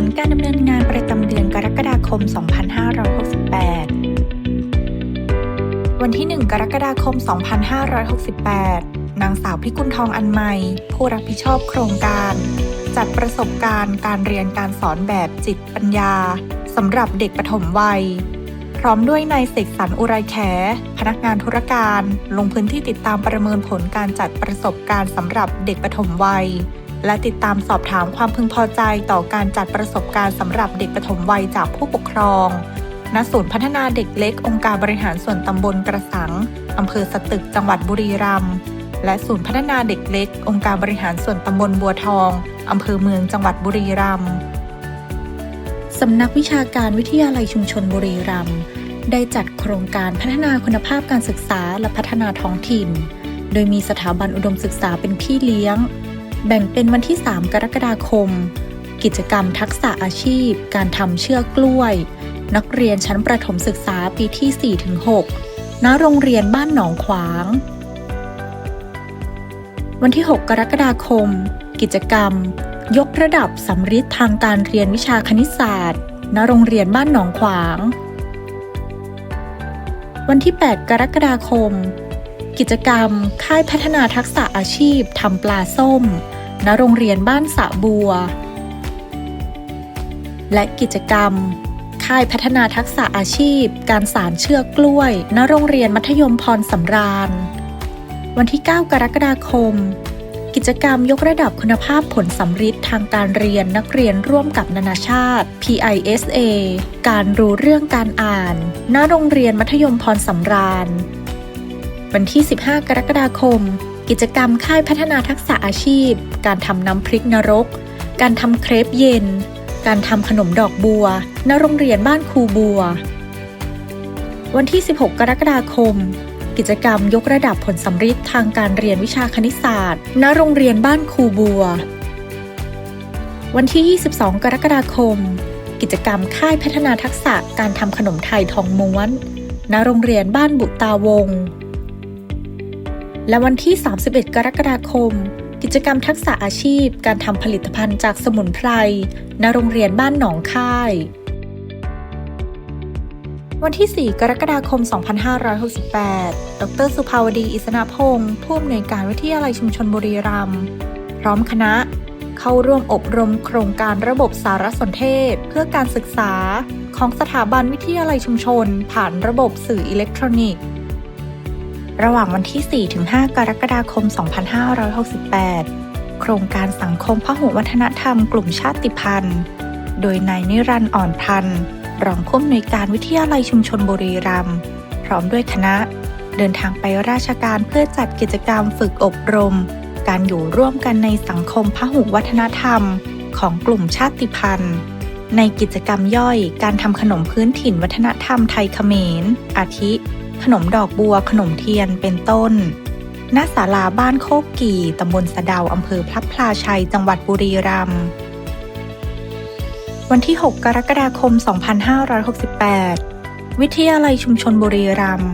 ลการดำเนินงานประจำเดือนกรกฎาคม 2568 วันที่ 1 กรกฎาคม 2568 นางสาวพิกุลทองอันใหม่ ผู้รับผิดชอบโครงการ จัดประสบการณ์การเรียนการสอนแบบจิตปัญญาสำหรับเด็กปฐมวัย พร้อมด้วยนายเสกสรรอุไรแข พนักงานธุรการ ลงพื้นที่ติดตามประเมินผลการจัดประสบการณ์สำหรับเด็กปฐมวัย และติดตามสอบถามความพึงพอใจต่อการจัดประสบการณ์สำหรับเด็กปฐมวัยจากผู้ปกครอง ณ ศูนย์พัฒนาเด็กเล็ก องค์การบริหารส่วนตำบลกระสังอำเภอสตึก จังหวัดบุรีรัมย์ และศูนย์พัฒนาเด็กเล็ก องค์การบริหารส่วนตำบลบัวทองอำเภอเมืองจังหวัดบุรีรัมย์สำนักวิชาการวิทยาลัยชุมชนบุรีรัมย์ได้จัดโครงการพัฒนาคุณภาพการศึกษาและพัฒนาท้องถิ่น โดยมีสถาบันอุดมศึกษาเป็นพี่เลี้ยง แบ่งเป็นวันที่ 3 กรกฎาคม กิจกรรมทักษะอาชีพ การทำเชือกกล้วย นักเรียนชั้นประถมศึกษาปีที่ 4-6 ณ โรงเรียนบ้านหนองขวาง วันที่ 6 กรกฎาคม กิจกรรม ยกระดับสำริดทางการเรียนวิชาคณิตศาสตร์ ณ โรงเรียนบ้านหนองขวาง วันที่ 8 กรกฎาคม กิจกรรม ค่ายพัฒนาทักษะอาชีพทำปลาส้ม ณ โรงเรียนบ้านสะบัว และกิจกรรม ค่ายพัฒนาทักษะอาชีพ การสารเชือกกล้วย ณ โรงเรียนมัธยมพรสำราญ วันที่ 9 กรกฎาคม กิจกรรมยกระดับคุณภาพผลสัมฤทธิ์ทางการเรียนนักเรียนร่วมกับนานาชาติ PISA การรู้เรื่องการอ่าน ณ โรงเรียนมัธยมพรสำราญ วันที่ 15 กรกฎาคม กิจกรรมค่ายพัฒนาทักษะอาชีพ การทำน้ำพริกนรก การทำเครปเย็น การทำขนมดอกบัว ณ โรงเรียนบ้านครูบัว วันที่ 16 กรกฎาคม กิจกรรมยกระดับผลสัมฤทธิ์ทางการเรียนวิชาคณิตศาสตร์ ณ โรงเรียนบ้านครูบัว วันที่ 22 กรกฎาคม กิจกรรมค่ายพัฒนาทักษะการทำขนมไทยทองม้วน ณ โรงเรียนบ้านบุตาวงศ์ และวันที่ 31 กรกฎาคม กิจกรรมทักษะอาชีพ การทำผลิตภัณฑ์จากสมุนไพรณโรงเรียนบ้านหนองค่าย วันที่ 4 กรกฎาคม 2568 ดร สุภาวดี อิสนาพงศ์ผู้อำนวยการวิทยาลัยชุมชนบุรีรัมย์พร้อมคณะเข้าร่วมอบรมโครงการระบบสารสนเทศ เพื่อการศึกษาของสถาบันวิทยาลัยชุมชน ผ่านระบบสื่ออิเล็กทรอนิกส์ ระหว่างวันที่ 4-5 กรกฎาคม 2568 โครงการสังคมพหุวัฒนธรรมกลุ่มชาติพันธุ์ โดยนายนิรันดร์อ่อนพันธ์รองผู้อำนวยการวิทยาลัยชุมชนบุรีรัมย์พร้อมด้วยคณะ เดินทางไปราชการเพื่อจัดกิจกรรมฝึกอบรม การอยู่ร่วมกันในสังคมพหุวัฒนธรรม ของกลุ่มชาติพันธุ์ ในกิจกรรมย่อยการทำขนมพื้นถิ่นวัฒนธรรมไทยเขมร อาทิ ขนมดอกบัวขนมเทียนเป็นต้น ณ ศาลาบ้านโคกกี่ตำบลสะดาวอำเภอพระพลาชัย จังหวัดบุรีรัมย์ วันที่ 6 กรกฎาคม 2568 วิทยาลัยชุมชนบุรีรัมย์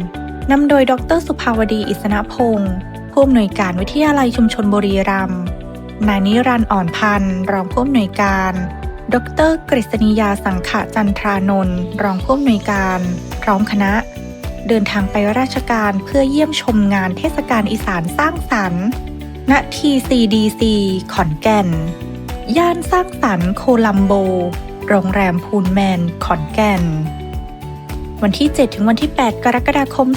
นำโดยดรสุภาวดีอิสนพงศ์ผู้อำนวยการวิทยาลัยชุมชนบุรีรัมย์ นายนิรันดร์อ่อนพันธ์รองผู้อำนวยการ ดรกฤษณียาสังขจันทรานนท์รองผู้อำนวยการ พร้อมคณะ เดินทางไปราชการเพื่อเยี่ยมชมงานเทศกาลอีสานสร้างสรรค์ณ TCDC ขอนแก่น ย่านสร้างสรรค์โคลัมโบ โรงแรมพูลแมน ขอนแก่น วันที่ 7 ถึงวันที่ 8 กรกฎาคม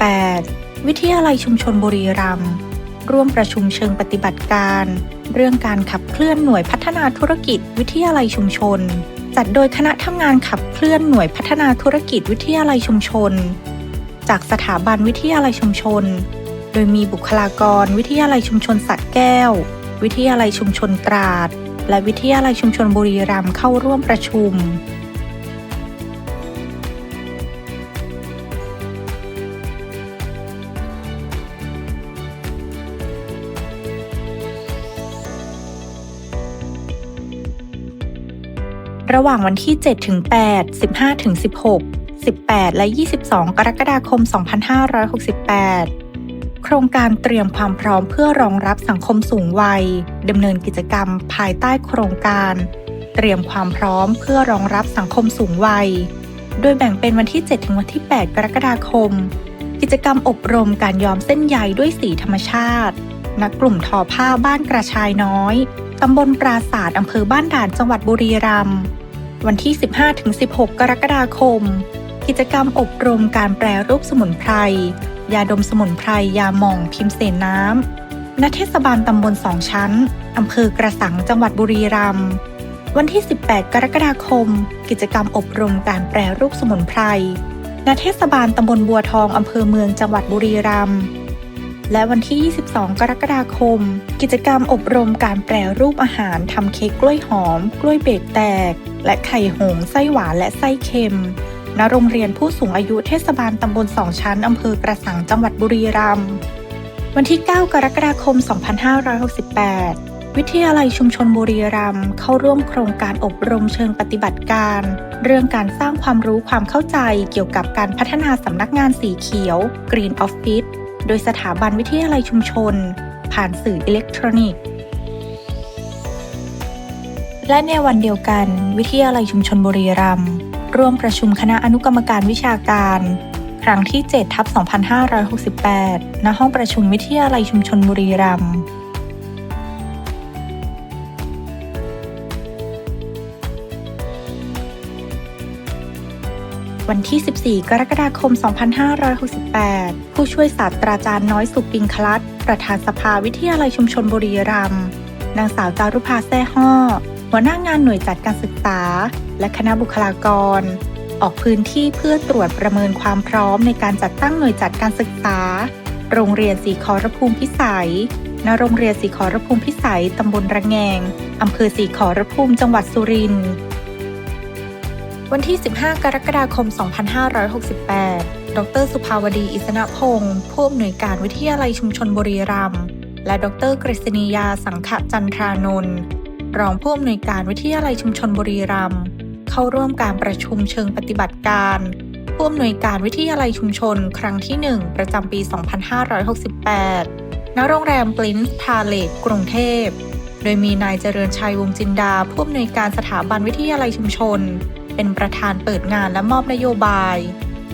2568 วิทยาลัยชุมชนบุรีรัมย์ร่วมประชุมเชิงปฏิบัติการ เรื่องการขับเคลื่อนหน่วยพัฒนาธุรกิจวิทยาลัยชุมชน จัดโดยคณะทำงานขับเคลื่อนหน่วยพัฒนาธุรกิจวิทยาลัยชุมชน จากสถาบันวิทยาลัยชุมชน โดยมีบุคลากรวิทยาลัยชุมชนสัตว์แก้ว วิทยาลัยชุมชนตราด และวิทยาลัยชุมชนบุรีรัมย์เข้าร่วมประชุม ระหว่างวันที่ 7 ถึง 8 15 ถึง 16 18 และ 22 กรกฎาคม 2568 โครงการเตรียมความพร้อมเพื่อรองรับสังคมสูงวัยดำเนินกิจกรรมภายใต้โครงการ เตรียมความพร้อมเพื่อรองรับสังคมสูงวัย โดยแบ่งเป็นวันที่ 7 ถึงวันที่ 8 กรกฎาคม กิจกรรมอบรมการย้อมเส้นใยด้วยสีธรรมชาติณกลุ่มทอผ้าบ้านกระชายน้อย ตำบลปราศาสตร์อำเภอบ้านด่านจังหวัดบุรีรัมย์ วันที่ 15ถึง16 กรกฎาคม กิจกรรมอบรมการแปรรูปสมุนไพร ยาดมสมุนไพร ยาหม่องพิมพ์เสนน้ำณเทศบาลตำบลสองชั้นอำเภอกระสังจังหวัดบุรีรัมย์วันที่ 18 กรกฎาคม กิจกรรมอบรมการแปรรูปสมุนไพรณเทศบาลตำบลบัวทองอำเภอเมืองจังหวัดบุรีรัมย์และวันที่ 22 กรกฎาคม กิจกรรมอบรมการแปรรูปอาหารทำเค้กกล้วยหอม กล้วยเบรกแตกและไข่หงไส้หวานและไส้เค็ม ณ โรงเรียนผู้สูงอายุเทศบาลตำบลสองชั้นอำเภอกระสังจังหวัดบุรีรัมย์ วันที่ 9 กรกฎาคม 2568 วิทยาลัยชุมชนบุรีรัมย์เข้าร่วมโครงการอบรมเชิงปฏิบัติการ เรื่องการสร้างความรู้ความเข้าใจเกี่ยวกับการพัฒนาสำนักงานสีเขียว Green Office โดยสถาบันวิทยาลัยชุมชน ผ่านสื่ออิเล็กทรอนิกส์ และในวันเดียวกัน วิทยาลัยชุมชนบุรีรัมย์ร่วมประชุมคณะอนุกรรมการวิชาการ ครั้งที่7ทับ2568 ณ ห้องประชุมวิทยาลัยชุมชนบุรีรัมย์วันที่ 14 กรกฎาคม 2568 ผู้ช่วยศาสตราจารย์น้อยสุปิงคลัตประธานสภาวิทยาลัยชุมชนบุรีรัมย์ นางสาวจารุภาแซ่ฮ้อ หัวหน้างานหน่วยจัดการศึกษา และคณะบุคลากร ออกพื้นที่เพื่อตรวจประเมินความพร้อมในการจัดตั้งหน่วยจัดการศึกษา โรงเรียนสีขอรภูมิพิสัยณโรงเรียนสีขอรภูมิพิสัย ตำบลระแงง อำเภอสีขอรภูมิ จังหวัดสุรินทร์ วันที่ 15 กรกฎาคม 2568 ดร สุภาวดี อิสนพงศ์ผู้อำนวยการวิทยาลัยชุมชนบุรีรัมย์ และดรกฤษณียาสังขจันทรานนท์ รองผู้อำนวยการวิทยาลัยชุมชนบุรีรัมย์เข้าร่วมการประชุมเชิงปฏิบัติการผู้อำนวยการวิทยาลัยชุมชน ครั้งที่ 1 ประจำปี 2568 ณ โรงแรมปลินส์พาเลตกรุงเทพ โดยมีนายเจริญชัยวงจินดา ผู้อำนวยการสถาบันวิทยาลัยชุมชน เป็นประธานเปิดงานและมอบนโยบาย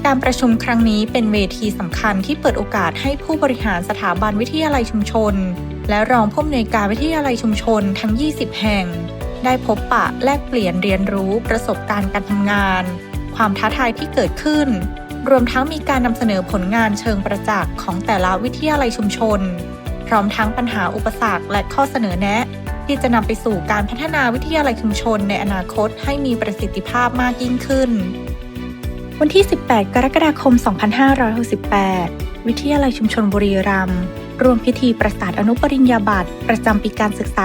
การประชุมครั้งนี้เป็นเวทีสำคัญที่เปิดโอกาสให้ผู้บริหารสถาบันวิทยาลัยชุมชน และรองผู้อำนวยการวิทยาลัยชุมชนทั้ง 20 แห่ง ได้พบปะแลกเปลี่ยนเรียนรู้ประสบการณ์การทำงาน ความท้าทายที่เกิดขึ้น รวมทั้งมีการนำเสนอผลงานเชิงประจักษ์ของแต่ละวิทยาลัยชุมชน พร้อมทั้งปัญหาอุปสรรคและข้อเสนอแนะ ที่จะนำไปสู่การพัฒนาวิทยาลัยชุมชนในอนาคตให้มีประสิทธิภาพมากยิ่งขึ้น วันที่ 18 กรกฎาคม 2568 วิทยาลัยชุมชนบุรีรัมย์ ร่วมพิธีประกาศอนุปริญญาบัตรประจำปีการศึกษา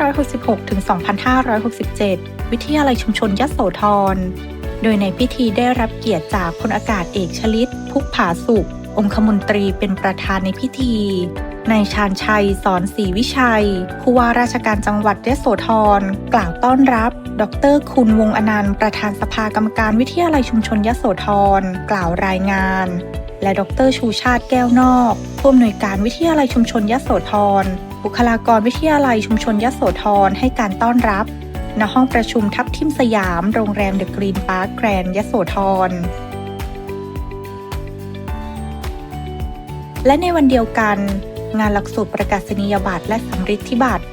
2566 ถึง 2567 วิทยาลัยชุมชนยโสธร โดยในพิธีได้รับเกียรติจากพลอากาศเอกชลิต พุกผาสุข องคมนตรีเป็นประธานในพิธีนายชาญชัยสอนศรีวิชัย ผู้ว่าราชการจังหวัดยโสธร กล่าวต้อนรับ ดรคุณวงอนันต์ ประธานสภากรรมการวิทยาลัยชุมชนยโสธร กล่าวรายงาน และดรชูชาติแก้วนอกผู้อำนวยการวิทยาลัยชุมชนยโสธร บุคลากรวิทยาลัยชุมชนยโสธรให้การต้อนรับณห้องประชุมทับทิมสยาม โรงแรมเดอะกรีนพาร์คแกรน์ยโสธร และในวันเดียวกัน งานหลักสูตรประกาศนียบัตรและสำริดธิบัตร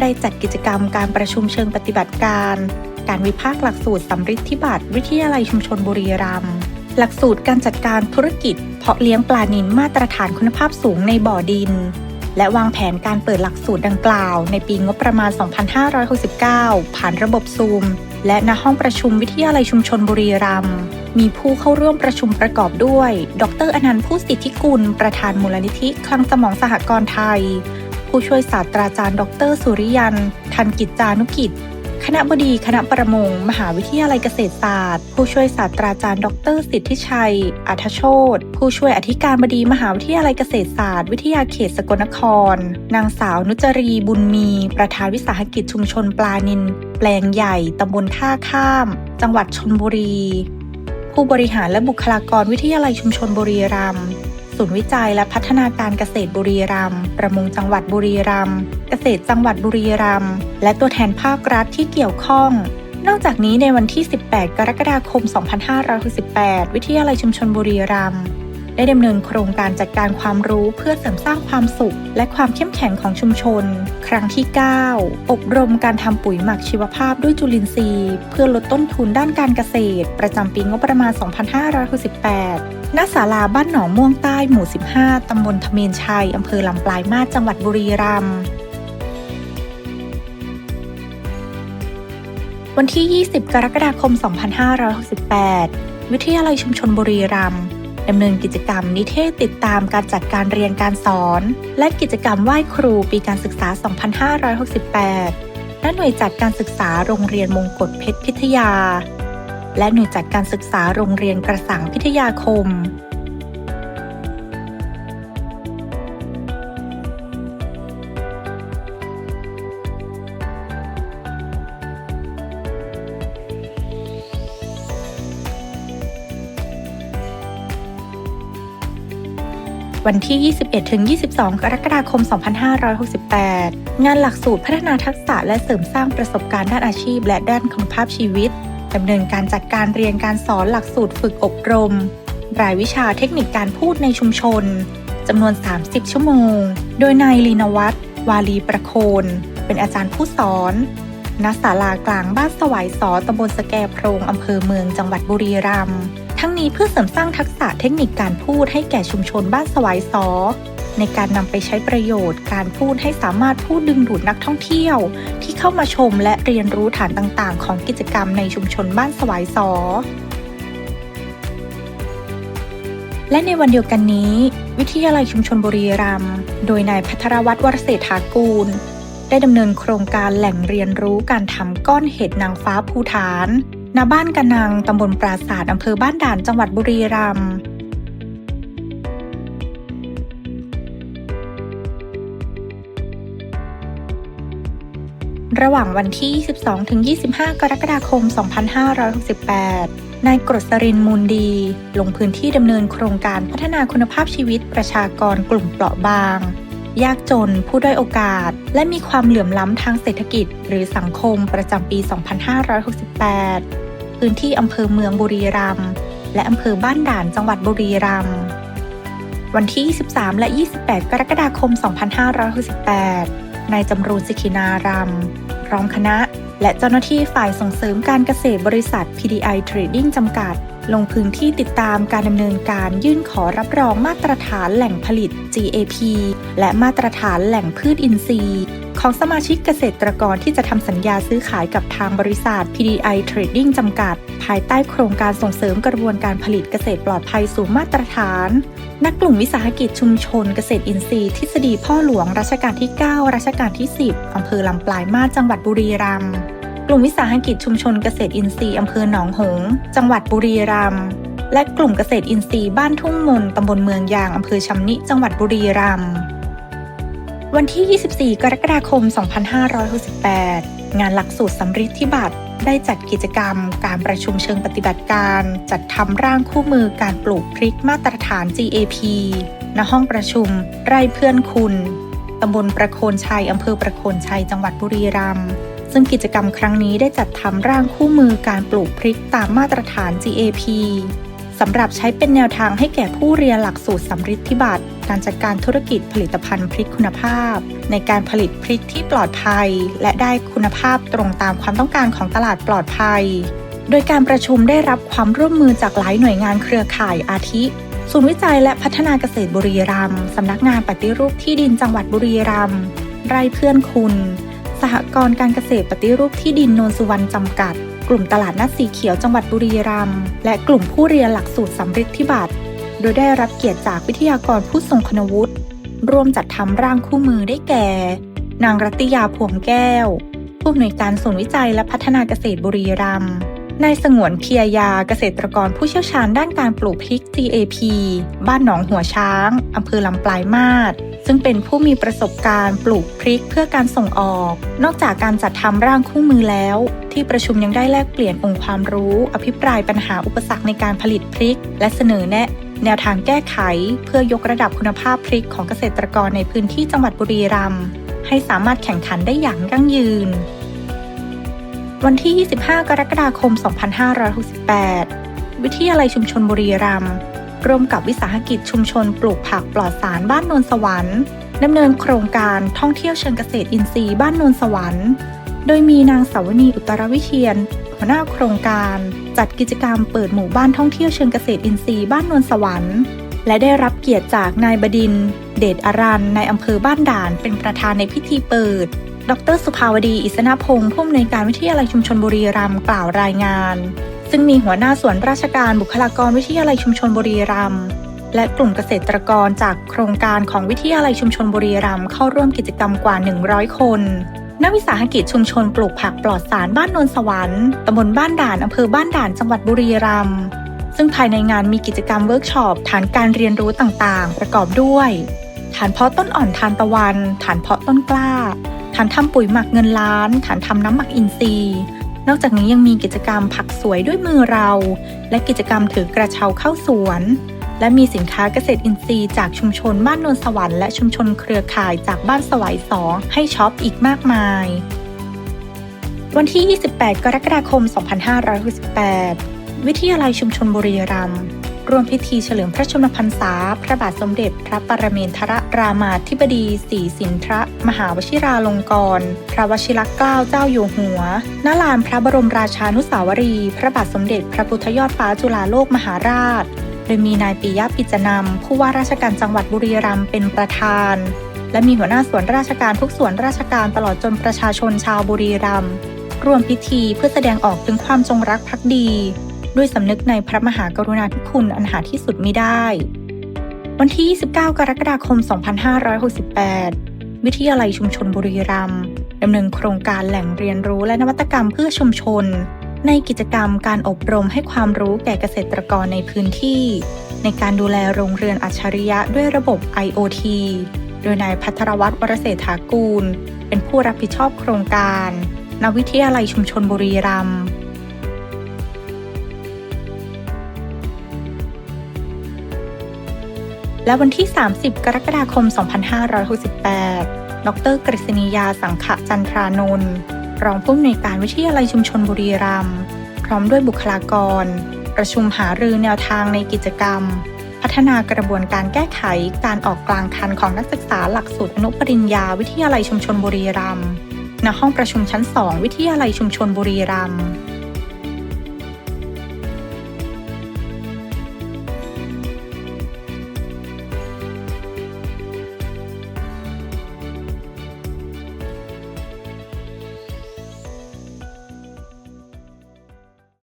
ได้จัดกิจกรรมการประชุมเชิงปฏิบัติการ การวิพากษ์หลักสูตรสำริดธิบัตร วิทยาลัยชุมชนบุรีรัมย์ หลักสูตรการจัดการธุรกิจ เพาะเลี้ยงปลานิลมาตรฐานคุณภาพสูงในบ่อดิน และวางแผนการเปิดหลักสูตรดังกล่าว ในปีงบประมาณ 2569 ผ่านระบบซูม และณห้องประชุมวิทยาลัยชุมชนบุรีรัมย์มีผู้เข้าร่วมประชุมประกอบด้วย ดรอนันต์ผู้สิทธิกุล ประธานมูลนิธิคลังสมองสหกรณ์ไทย ผู้ช่วยศาสตราจารย์ ดร สุริยัน ทันกิจจานุกิจ คณะบดีคณะประมง มหาวิทยาลัยเกษตรศาสตร์ ผู้ช่วยศาสตราจารย์ ดร สิทธิชัย อัธโชตผู้ช่วยอธิการบดีมหาวิทยาลัยเกษตรศาสตร์ วิทยาเขตสกลนคร นางสาวนุจรีบุญมี ประธานวิสาหกิจชุมชนปลานิน แปลงใหญ่ตำบลท่าข้าม จังหวัดชนบุรี ผู้บริหารและบุคลากรวิทยาลัยชุมชนบุรีรัมย์ ศูนย์วิจัยและพัฒนาการเกษตรบุรีรัมย์ประมงจังหวัดบุรีรัมย์เกษตรจังหวัดบุรีรัมย์และตัวแทนภาครัฐที่เกี่ยวข้องนอกจากนี้ในวันที่ 18 กรกฎาคม 2568 วิทยาลัยชุมชนบุรีรัมย์ได้ดำเนินโครงการจัดการความรู้เพื่อเสริมสร้างความสุข และความเข้มแข็งของชุมชน ครั้งที่ 9 อบรมการทำปุ๋ยหมักชีวภาพด้วยจุลินทรีย์ เพื่อลดต้นทุนด้านการเกษตร ประจำปีงบประมาณ 2568 ณศาลาบ้านหนองม่วงใต้หมู่ 15 ตำบลทเมนชัย อำเภอลำปลายมาสจังหวัดบุรีรัมย์ วันที่ 20 กรกฎาคม 2568 วิทยาลัยชุมชนบุรีรัมย์ดำเนินกิจกรรมนิเทศติดตามการจัดการเรียนการสอน และกิจกรรมไหว้ครูปีการศึกษา 2568 และหน่วยจัดการศึกษาโรงเรียนมงกฎเพชรพิทยา และหน่วยจัดการศึกษาโรงเรียนกระสังพิทยาคม วันที่ 21-22 กรกฎาคม 2568 งานหลักสูตรพัฒนาทักษะและเสริมสร้างประสบการณ์ด้านอาชีพ และด้านคุณภาพชีวิต ดำเนินการจัดการเรียนการสอนหลักสูตรฝึกอบรม รายวิชาเทคนิคการพูดในชุมชนจำนวน 30 ชั่วโมง โดยนายลีนวัตรวาลีประโคน เป็นอาจารย์ผู้สอนณศาลากลางบ้านสวายสอตำบลสแกโพรงอำเภอเมืองจังหวัดบุรีรัมย์ทั้งนี้เพื่อเสริมสร้างทักษะเทคนิคการพูดให้แก่ชุมชนบ้านสวายสอ ในการนำไปใช้ประโยชน์ การพูดให้สามารถพูดดึงดูดนักท่องเที่ยว ที่เข้ามาชมและเรียนรู้ฐานต่างๆ ของกิจกรรมในชุมชนบ้านสวายสอและในวันเดียวกันนี้ วิทยาลัยชุมชนบุรีรัมย์โดยนายพัทรวัตรวรเศรษฐากูล ได้ดำเนินโครงการแหล่งเรียนรู้การทำก้อนเห็ดนางฟ้าภูฐานณบ้านกะนังตำบลปราศาสตร์อำเภอบ้านด่านจังหวัดบุรีรัมย์ ระหว่างวันที่ 22-25 กรกฎาคม 2568 นายกฤษรินมูลดี ลงพื้นที่ดำเนินโครงการพัฒนาคุณภาพชีวิตประชากรกลุ่มเปราะบาง ยากจน ผู้ด้อยโอกาส และมีความเหลื่อมล้ำทางเศรษฐกิจ หรือสังคมประจำปี 2568 พื้นที่อำเภอเมืองบุรีรัมย์และอำเภอบ้านด่านจังหวัดบุรีรัมย์วันที่ 23 และ 28 กรกฎาคม 2568 นายจำรูนสิกินารำพร้อมคณะ และเจ้าหน้าที่ฝ่ายส่งเสริมการเกษตรบริษัท PDI Trading จำกัด ลงพื้นที่ติดตามการดำเนินการยื่นขอรับรองมาตรฐานแหล่งผลิต GAP และมาตรฐานแหล่งพืชอินทรีย์ ของสมาชิกเกษตรกรที่จะทำสัญญาซื้อขายกับทางบริษัท PDI Trading จำกัด ภายใต้โครงการส่งเสริมกระบวนการผลิตเกษตรปลอดภัยสู่มาตรฐานนักกลุ่มวิสาหกิจชุมชนเกษตรอินทรีย์ทฤษฎีพ่อหลวงรัชกาลที่ 9 รัชกาลที่ 10 อำเภอลำปลายมาจังหวัดบุรีรัมย์กลุ่มวิสาหกิจชุมชนเกษตรอินทรีย์อำเภอหนองหง จังหวัดบุรีรัมย์และกลุ่มเกษตรอินทรีย์บ้านทุ่งมนตำบลเมืองยางอำเภอชำนิจังหวัดบุรีรัมย์ วันที่ 24 กรกฎาคม 2568 งานหลักสูตรสำริดที่บัตรได้จัดกิจกรรม การประชุมเชิงปฏิบัติการ จัดทำร่างคู่มือการปลูกพริกมาตรฐาน GAP ณห้องประชุม ไร่เพื่อนคุณ ตำบลประโคนชัยอำเภอประโคนชัย จังหวัดบุรีรัมย์ ซึ่งกิจกรรมครั้งนี้ได้จัดทำร่างคู่มือการปลูกพริกตามมาตรฐาน GAP สำหรับใช้เป็นแนวทางให้แก่ผู้เรียนหลักสูตรสำริดที่บัตร การจัดการธุรกิจผลิตภัณฑ์พริกคุณภาพ ในการผลิตพริกที่ปลอดภัย และได้คุณภาพตรงตามความต้องการของตลาดปลอดภัย โดยการประชุมได้รับความร่วมมือจากหลายหน่วยงานเครือข่ายอาทิศูนย์วิจัยและพัฒนาเกษตรบุรีรัมย์สำนักงานปฏิรูปที่ดินจังหวัดบุรีรัมย์ไร่เพื่อนคุณ สหกรณ์การเกษตรปฏิรูปที่ดินโนนสุวรรณจำกัด กลุ่มตลาดนัดสีเขียวจังหวัดบุรีรัมย์และกลุ่มผู้เรียนหลักสูตรสำริดที่บัตร โดยได้รับเกียรติจากวิทยากรผู้ทรงคุณวุฒิร่วมจัดทำร่างคู่มือได้แก่ นางรัติยาพวงแก้ว ผู้อำนวยการศูนย์วิจัยและพัฒนาเกษตรบุรีรัมย์นายสงวนเพียยาเกษตรกรผู้เชี่ยวชาญด้านการปลูกพริก GAP บ้านหนองหัวช้างอำเภอลำปลายมาศซึ่งเป็นผู้มีประสบการณ์ปลูกพริกเพื่อการส่งออก นอกจากการจัดทำร่างคู่มือแล้ว ที่ประชุมยังได้แลกเปลี่ยนองค์ความรู้ อภิปรายปัญหาอุปสรรคในการผลิตพริก และเสนอแนะ แนวทางแก้ไขเพื่อยกระดับคุณภาพพริกของเกษตรกรในพื้นที่จังหวัดบุรีรัมย์ให้สามารถแข่งขันได้อย่างยั่งยืน วันที่ 25 กรกฎาคม 2568 วิทยาลัยชุมชนบุรีรัมย์ร่วมกับวิสาหกิจชุมชนปลูกผักปลอดสารบ้านนนสวรรค์ดำเนินโครงการท่องเที่ยวเชิงเกษตรอินทรีย์บ้านนนสวรรค์ โดยมีนางสาวนีอุตรวิเชียนหัวหน้าโครงการ จัดกิจกรรมเปิดหมู่บ้านท่องเที่ยวเชิงเกษตรอินทรีย์บ้านโนนสวรรค์ และได้รับเกียรติจากนายบดิน เดชอารันในอำเภอบ้านด่านเป็นประธานในพิธีเปิด ดรสุภาวดี อิสนาพงศ์ผู้อำนวยการวิทยาลัยชุมชนบุรีรัมย์กล่าวรายงาน ซึ่งมีหัวหน้าส่วนราชการบุคลากรวิทยาลัยชุมชนบุรีรัมย์และกลุ่มเกษตรกรจากโครงการของวิทยาลัยชุมชนบุรีรัมย์เข้าร่วมกิจกรรมกว่า 100 คน นักวิสาหกิจชุมชนปลูกผักปลอดสารบ้านนนสวรรค์ตำบลบ้านด่านอำเภอบ้านด่านจังหวัดบุรีรัมย์ซึ่งภายในงานมีกิจกรรมเวิร์กช็อปฐานการเรียนรู้ต่างๆ ประกอบด้วยฐานเพาะต้นอ่อนทานตะวัน ฐานเพาะต้นกล้า ฐานทำปุ๋ยหมักเงินล้าน ฐานทำน้ำหมักอินทรีย์ นอกจากนี้ยังมีกิจกรรมผักสวยด้วยมือเรา และกิจกรรมถือกระเช้าเข้าสวน และมีสินค้าเกษตรอินทรีย์จากชุมชนบ้านนนสวรรค์และชุมชนเครือข่ายจากบ้านสวายสองให้ช็อปอีกมากมาย วันที่ 28 กรกฎาคม 2568 วิทยาลัยชุมชนบุรีรัมย์ร่วมพิธีเฉลิมพระชนมพรรษา พระบาทสมเด็จพระปรเมนทรรามาธิบดีศรีสินทรมหาวชิราลงกรณ์พระวชิรเกล้าเจ้าอยู่หัวณลานพระบรมราชานุสาวรี พระบาทสมเด็จพระพุทธยอดฟ้าจุฬาโลกมหาราช โดยมีนายปิยะปิจนำผู้ว่าราชการจังหวัดบุรีรัมย์เป็นประธาน และมีหัวหน้าส่วนราชการทุกส่วนราชการตลอดจนประชาชนชาวบุรีรัมย์ร่วมพิธีเพื่อแสดงออกถึงความจงรักภักดี ด้วยสำนึกในพระมหากรุณาธิคุณอันหาที่สุดมิได้ วันที่ 29 กรกฎาคม 2568 วิทยาลัยชุมชนบุรีรัมย์ดำเนินโครงการแหล่งเรียนรู้และนวัตกรรมเพื่อชุมชน ในกิจกรรมการอบรมให้ความรู้แก่เกษตรกรในพื้นที่ ในการดูแลโรงเรือนอัจฉริยะด้วยระบบ IoT โดยนายพัทรวัตรวรเศรษฐากูล เป็นผู้รับผิดชอบโครงการณวิทยาลัยชุมชนบุรีรัมย์และวันที่ 30 กรกฎาคม 2568 ดร กฤษณียาสังขจันทรานนท์ รองผู้อำนวยการวิทยาลัยชุมชนบุรีรัมย์พร้อมด้วยบุคลากร ประชุมหารือแนวทางในกิจกรรม พัฒนากระบวนการแก้ไขการออกกลางคันของนักศึกษาหลักสูตรอนุปริญญาวิทยาลัยชุมชนบุรีรัมย์ณห้องประชุมชั้น 2 วิทยาลัยชุมชนบุรีรัมย์